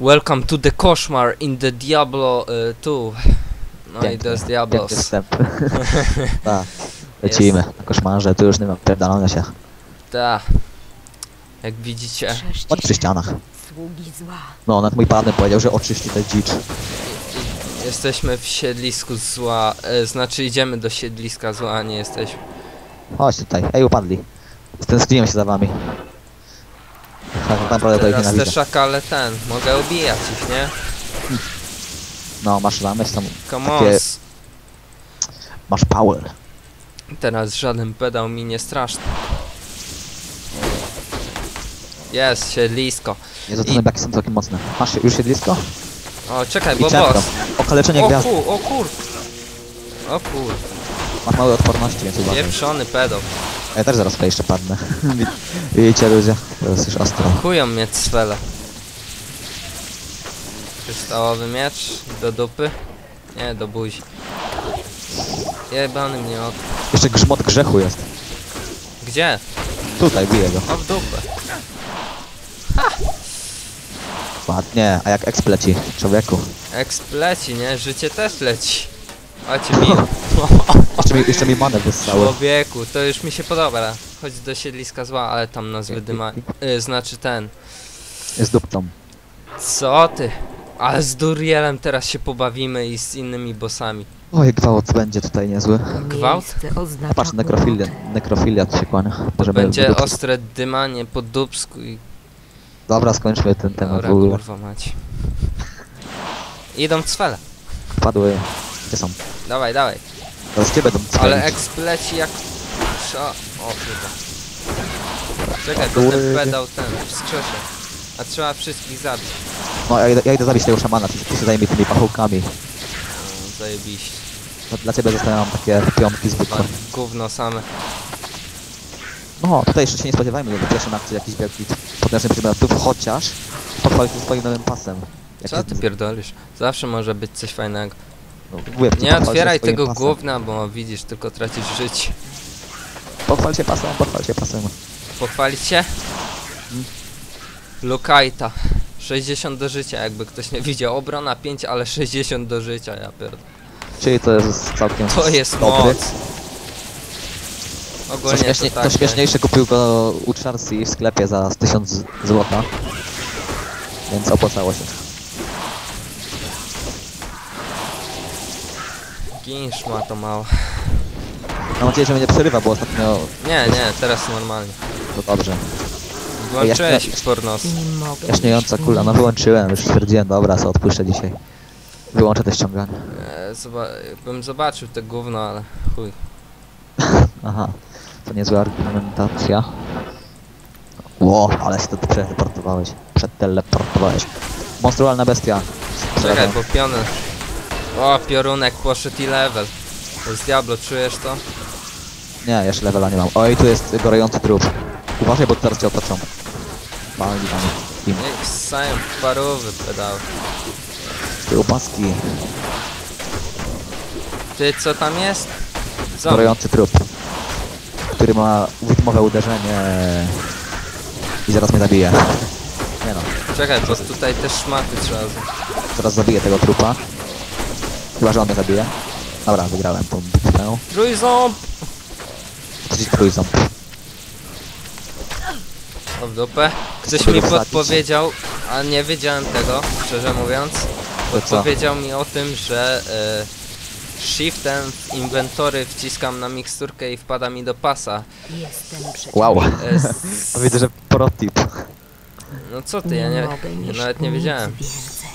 Welcome to the koszmar in the Diablo y, 2. No i to jest Diablos. Wstęp. tak. Lecimy. Na koszmarze, tu już nie mam pierdolenia się. Ta. Jak widzicie, Chodź przy ścianach. Sługi zła. No, nawet mój panem powiedział, że oczyści tę dzicz. jesteśmy w siedlisku zła. E, znaczy idziemy do siedliska zła, a nie jesteśmy. Chodź tutaj. Ej, upadli. Stęskniłem się za wami. Tak naprawdę to ich Teraz te szakale ten, mogę obijać ich, nie? No, masz zamysł, tam Come on. Takie- masz power. Teraz żaden pedał mi nie straszny. Jest, siedlisko. Jezu, te I- zębiaki są całkiem mocne. Masz już siedlisko? O, czekaj, I bo boss. Okaleczenie O gwiazd. kur, o kur. O kur, Masz małe odporności, więc uważaj. pieprzony pedał. Ja też zaraz jeszcze padnę. Widzicie ludzie? Jest już ostro. Chują mnie cwele. Kryształowy miecz do dupy? Nie, do buzi. Jebany mnie od... Jeszcze grzmot grzechu jest. Gdzie? Tutaj, bije go. O w dupę. Ładnie, a jak exp leci, człowieku. Exp leci, nie? Życie też leci. Chodź mi. Jeszcze mi, jeszcze mi manę wyssały. Człowieku, to już mi się podoba. Chodź do siedliska zła, ale tam nas wydyma... Y, znaczy ten. Z dupcą. Co ty? Ale z Durielem teraz się pobawimy i z innymi bossami. Oj, gwałt będzie tutaj niezły. Gwałt? Patrz, nekrofilia, nekrofilia tu się kłania. Możemy Będzie ostre dymanie po dubsku i... Dobra, skończmy ten temat Dobra, w ogóle. kurwa mać. Idą cwele. Padły. Gdzie są? Dawaj, dawaj. Teraz cię będą Ale cwalić. exp leci jak... Sza... O kurwa. Czekaj, O, bo ten pedał ten wskrzesze. A trzeba wszystkich zabić. No, ja idę, ja idę zabić tego szamana, ty, ty się zajmij tymi pachołkami. No, zajebiście. No, dla ciebie zostawiam takie piątki zwykłe. Pan gówno same. No, tutaj jeszcze się nie spodziewajmy, że pierwszym akcji jakiś wielki potężny przedmiotów, chociaż pochwal się swoim nowym pasem. Jak Co ty pierdolisz? Zawsze może być coś fajnego. No, mówię, Nie otwieraj tego pasem. gówna, bo widzisz, tylko tracisz życie. Pochwal się pasem, pochwal się pasem. Pochwalić się? Lukajta. 60 do życia, jakby ktoś nie widział. Obrona 5, ale 60 do życia, ja pierdolę. Czyli to jest całkiem To jest dobry. moc. Ogólnie śmiesznie, to to tak, śmieszniejsze kupił go u Charcy w sklepie za z 1000 złota. Więc opłacało się. Ginsz ma to mało. Mam nadzieję, że mnie nie przerywa, bo ostatnio Nie, nie, teraz normalnie. to dobrze. Włączyłeś Ja- pornos. Nie mogę. Jaśniejąca kula, no wyłączyłem, już stwierdziłem, dobra, co odpuszczę dzisiaj. Wyłączę te ściąganie. E, zoba bym zobaczył te gówno, ale chuj. Aha, to niezła argumentacja. Ło, ale się to przeteleportowałeś. Przeteleportowałeś. Monstrualna bestia. Czekaj, bo piony. O, piorunek poszedł i level. To jest Diablo, czujesz to? Nie, jeszcze levela nie mam. Oj, tu jest gorący trup. Uważaj, bo teraz cię otoczą. Walni tam. Im. Niech ssają parówy pedały. Ty opaski. Ty, co tam jest? Co? Gorący trup. Który ma widmowe uderzenie. I zaraz mnie zabije. Nie no, Czekaj, bo tutaj te szmaty trzeba... z- zaraz zabiję tego trupa. Chyba, że on mnie zabije. Dobra, wygrałem tą bitwę. Trójząb! Coś trójząb. O w dupę. Ktoś mi podpowiedział, a nie wiedziałem tego, szczerze mówiąc. To co? Powiedział mi o tym, że e, shiftem w inwentory wciskam na miksturkę i wpada mi do pasa. Jestem przeciw. Wow. To widzę, że protip. no co ty, ja nie, już nawet nie wiedziałem.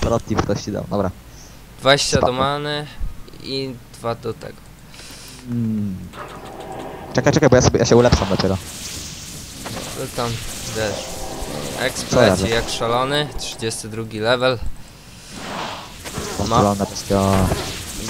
Protip ktoś ci dał, dobra. 20 Spoko. do many i 2 do tego. Mm. Czekaj, czekaj, bo ja, sobie, ja się ulepszam dopiero. To tam, wiesz. Co Ekspleci jadę? jak szalony, 32 level. Bestia.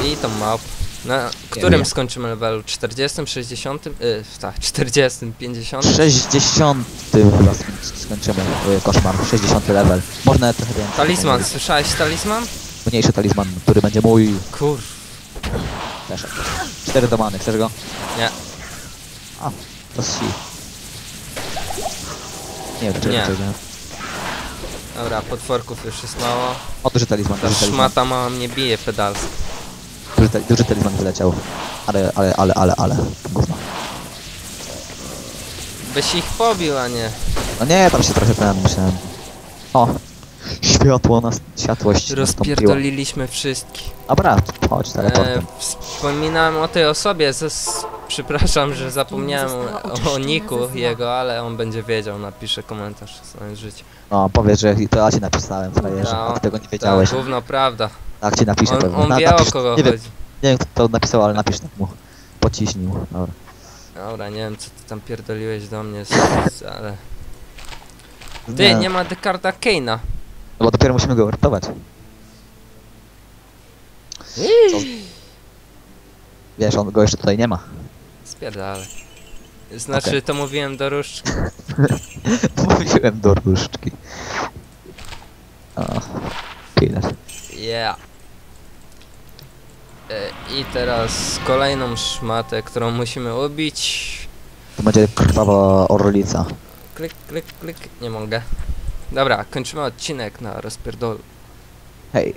I tą małp. Na którym wiem. skończymy levelu? 40, 60? Y, tak, 40, 50? 60 chyba skoń- skończymy koszmar. 60 level. Można trochę więcej. Talizman, słyszałeś talizman? Mniejszy talizman, który będzie mój. Kur... Też. 4 domany, chcesz go? Nie. A, to si. Nie wiem, czy Nie. Dobra, potworków już jest mało. O, duży talizman, Ta duży talizman. szmata mała mnie bije pedalsko. Duży, te- duży talizman wyleciał. Ale, ale, ale, ale, ale. Gówno. Byś ich pobił, a nie. No nie, tam się trochę ten musiałem. O! Światło nas, światłość. Rozpierdoliliśmy wszystkich. Dobra, chodź E, teleportem. wspominałem o tej osobie, zes... przepraszam, że zapomniałem o, o niku jego, ale on będzie wiedział, napisze komentarz w swoim życiu. No, powiedz, że to ja ci napisałem, frajerze, No, a ty tego nie wiedziałeś. Tak, gówno prawda. Tak ci napiszę On, pewnie. on Na- wie o napisz, kogo nie wiem, chodzi. nie wiem kto to napisał, ale napisz tak mu. Pociśnij mu. Dobra. Dobra, nie wiem co ty tam pierdoliłeś do mnie, z, z, ale... Ty, nie ma Descarta Keina. No bo dopiero musimy go uratować. Wiesz, on go jeszcze tutaj nie ma. Spierdalaj. Znaczy, Okej. to mówiłem do różdżki. Mówiłem do różdżki. O, killer. Yeah. E, I teraz kolejną szmatę, którą musimy ubić. To będzie krwawa orlica. Klik, klik, klik. Nie mogę. Dobra, kończymy odcinek na rozpierdolu. Hej.